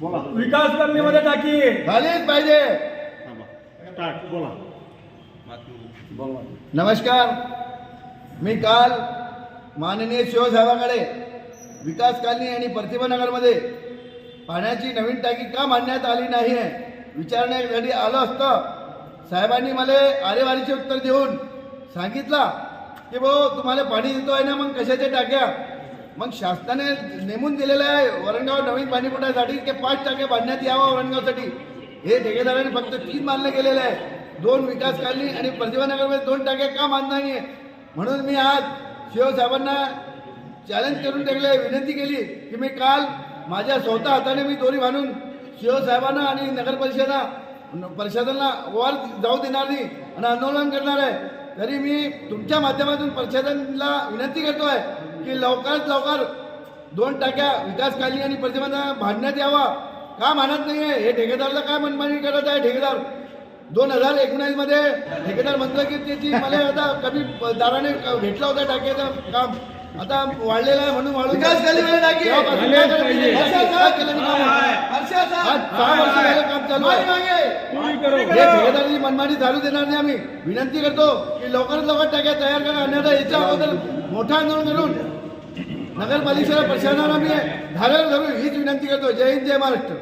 बोला. विकास करण्यामध्ये टाकी. झालीच पाहिजे. थांबा. स्टार्ट बोला. बोला. नमस्कार. मी काल माननीय शिवसाहेबांकडे विकास कॉलनी आणि प्रतिभा नगरमध्ये पाण्याची नवीन टाकी का मांडण्यात आली नाही आहे विचारण्यासाठी आलं असतं. साहेबांनी मला आरेवारीचे उत्तर देऊन सांगितलं की भाऊ तुम्हाला पाणी देतो आहे ना मग कशाच्या टाक्या? मग शासनाने नेमून दिलेलं आहे वरणगाव नवीन पाणी पुरवठ्यासाठी की पाच टाके बांधण्यात यावा वरणगावसाठी. हे ठेकेदाराने फक्त तीन मान्य गेलेलं आहे. दोन विकास कालनी आणि प्रतिभानगरमध्ये दोन टाके का बांधणार नाही म्हणून मी आज शिवसाहेबांना चॅलेंज करून टाकले विनंती केली की मी काल माझ्या स्वतः हाताने मी दोरी बांधून शिवसाहेबांना आणि नगर परिषदा परिषदांना वर जाऊ देणार नाही आणि आंदोलन करणार आहे. तरी मी तुमच्या माध्यमातून परिषदांना विनंती करतोय की लवकरात लवकर दोन टाक्या विकास कॉलनी आणि प्रतिभांना भांडण्यात यावा. का मानत नाही आहे हे ठेकेदारला काय मनमानी करत आहे ठेकेदार? दोन हजार एकोणीसमध्ये ठेकेदार म्हणतो की त्याची मला आता कमी दाराने भेटला होता टाक्याचं काम. आता वाढलेलं आहे म्हणून वाढून विकास मी? काम? चालू आहे. हे ठेकेदाराची मनमानी चालू देणार नाही आम्ही. विनंती करतो की लवकरात लवकर टाक्या तयार करा. अन्यथा याच्या अगोदर मोठा आंदोलन करून नगरपालिकेला प्रशासनाला आम्ही. धारावर धरू हीच विनंती करतो. जय हिंद जय महाराष्ट्र.